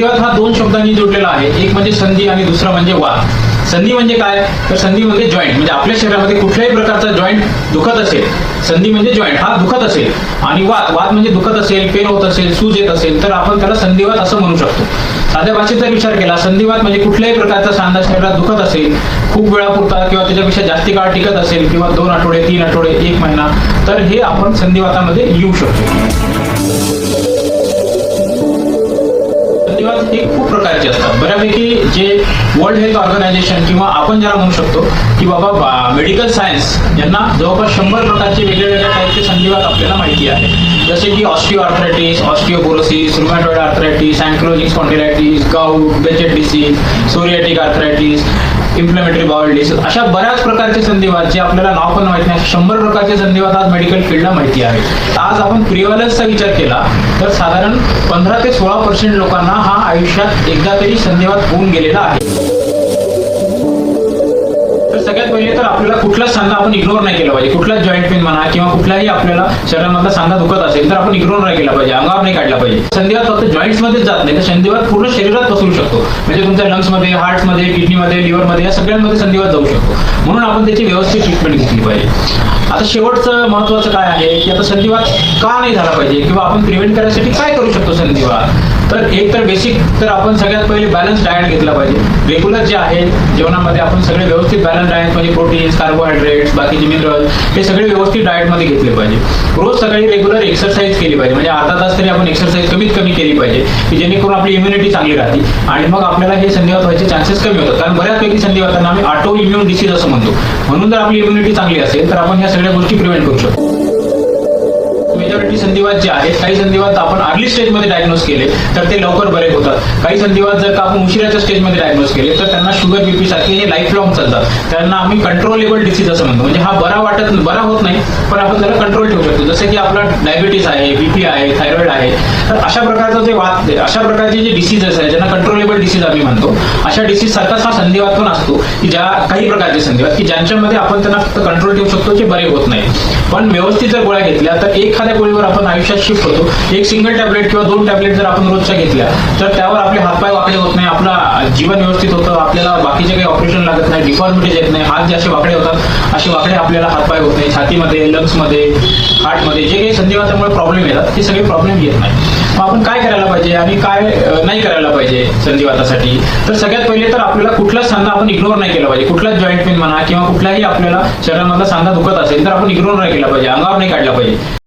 तर हा दोन शब्दांनी जोडलेला आहे. एक म्हणजे संधी आणि दुसरा म्हणजे वाद. संधी म्हणजे काय? तर संधी म्हणजे जॉईंट म्हणजे आपल्या शरीरामध्ये कुठल्याही प्रकारचा जॉईंट दुखत असेल संधी म्हणजे जॉईंट हा दुखत असेल. आणि वाद वाद म्हणजे दुखत असेल पेन होत असेल सूज येत असेल तर आपण त्याला संधीवाद असं म्हणू शकतो. साध्या भाषेत जर विचार केला संधिवात म्हणजे कुठल्याही प्रकारचा सांधा शरीरात दुखत असेल खूप वेळापुरता किंवा त्याच्यापेक्षा जास्ती काळ टिकत असेल किंवा दोन आठवडे तीन आठवडे एक महिना तर हे आपण संधिवातामध्ये येऊ शकतो. हे खूप प्रकारचे असतात. बऱ्यापैकी जे वर्ल्ड हेल्थ ऑर्गनायझेशन किंवा आपण ज्याला म्हणू शकतो की बाबा मेडिकल सायन्स यांना जवळपास शंभर प्रकारचे वेगळ्या वेगळ्या टाईपचे संधिवात आपल्याला माहिती आहे. जसे की osteo arthritis osteoporosis rheumatoid arthritis ankylosing spondylitis gout Behcet disease psoriatic arthritis inflammatory bowel disease अशा बऱ्याच प्रकारचे संधिवात जे आपल्याला नाव पण माहिती नाही. शंभर प्रकारचे संधिवात आज मेडिकल फील्डला माहिती आहे. आज आपण प्रिव्हलन्सचा विचार केला तर साधारण पंधरा ते सोळा पर्सेंट लोकांना हा आयुष्यात एकदा तरी संधिवात होऊन गेलेला आहे. सगळ्यात पहिले तर आपल्याला कुठलाच सांधा आपण इग्नोर नाही केला पाहिजे. कुठलाच जॉईंट पेन म्हणा किंवा कुठलाही आपल्याला शरीरामधला सांधा दुखत असेल तर आपण इग्नोर नाही केला पाहिजे. अंगावर नाही काढला पाहिजे. संधिवात फक्त जॉईंट्स मध्येच जात नाही. तर संधिवात पूर्ण शरीरात पसरू शकतो. म्हणजे तुमच्या लंग्समध्ये हार्टमध्ये किडनी मध्ये लिव्हरमध्ये या सगळ्यांमध्ये संधिवात जाऊ शकतो. म्हणून आपण त्याची व्यवस्थित ट्रीटमेंट घेतली पाहिजे. आता शेवटचं महत्वाचं काय आहे की आता संधिवात का नाही झाला पाहिजे? किंवा आपण प्रिव्हेंट करण्यासाठी काय करू शकतो संधिवात? तर एक तर बेसिक तर आपण सगळ्यात पहिले बॅलन्स डायट घेतला पाहिजे. रेग्युलर जे आहे जेवणामध्ये आपण सगळे व्यवस्थित बॅलन्स डायट म्हणजे प्रोटीन्स कार्बोहायड्रेट्स बाकीचे मिनरल हे सगळे व्यवस्थित डाएटमध्ये घेतले पाहिजे. रोज सकाळी रेग्युलर एक्सरसाइज केली पाहिजे. म्हणजे अर्धा तास तरी आपण एक्सरसाइज कमीत कमी केली पाहिजे की जेणेकरून आपली इम्युनिटी चांगली राहते. आणि मग आपल्याला हे संधिवात व्हायचे चान्सेस कमी होतात. कारण बऱ्याचपैकी संधिवातांना आम्ही ऑटो इम्युन डिसीज असं म्हणतो. म्हणून जर आपली इम्युनिटी चांगली असेल तर आपण ह्या सगळ्या गोष्टी प्रिव्हेंट करू शकतो. मेजॉरिटी संधिवात जे आहेत काही संधिवात आपण अर्ली स्टेजमध्ये डायग्नोज केले तर ते लवकर बरे होतात. काही संधिवात जर का आपण उशिराच्या स्टेजमध्ये डायग्नोज केले तर त्यांना शुगर बीपी सारखे हे लाईफ लॉंग चालतात. त्यांना आम्ही कंट्रोलेबल डिसीज असं म्हणतो. म्हणजे हा बरा वाटत बरा होत नाही पण आपण त्याला कंट्रोल ठेवू शकतो. जसं की आपला डायबिटीस आहे बीपी आहे थायरॉइड आहे तर अशा प्रकारचं जे वाद अशा प्रकारचे जे डिसीजेस आहेत ज्यांना कंट्रोलेबल डिसीज आम्ही म्हणतो अशा डिसीज सारखाच हा संधिवात पण असतो की ज्या काही प्रकारचे संधिवात की ज्यांच्यामध्ये आपण त्यांना फक्त कंट्रोल ठेवू शकतो जे बरे होत नाही. पण व्यवस्थित जर गोळ्या घेतल्या तर एखाद्या गोळीवर आपण आयुष्यात शिफ्ट होतो. एक सिंगल टॅबलेट किंवा दोन टॅबलेट जर आपण रोजच्या घेतल्या तर त्यावर आपले हातपाय वाकडे होत नाही आपला जीवन व्यवस्थित होतं आपल्याला बाकीचे काही ऑपरेशन लागत नाही डिफॉर्मिटीज येत नाही हात जे असे वाकडे होतात असे वाकडे आपल्याला हातपाय होत नाही छातीमध्ये लंग्समध्ये हार्टमध्ये जे काही संधिवातामुळे प्रॉब्लेम येतात ते सगळे प्रॉब्लेम येत नाही. मग आपण काय करायला पाहिजे आणि काय नाही करायला पाहिजे संधिवातासाठी? तर सगळ्यात पहिले तर आपल्याला कुठलाच सांधा आपण इग्नोर नाही केला पाहिजे. कुठलाच जॉईंट पेन म्हणा किंवा कुठलाही आपल्याला शरीरामधला सांधा दुखत असेल तर आपण इग्नोर नाही केला पाहिजे अंगावर नाही काढला पाहिजे.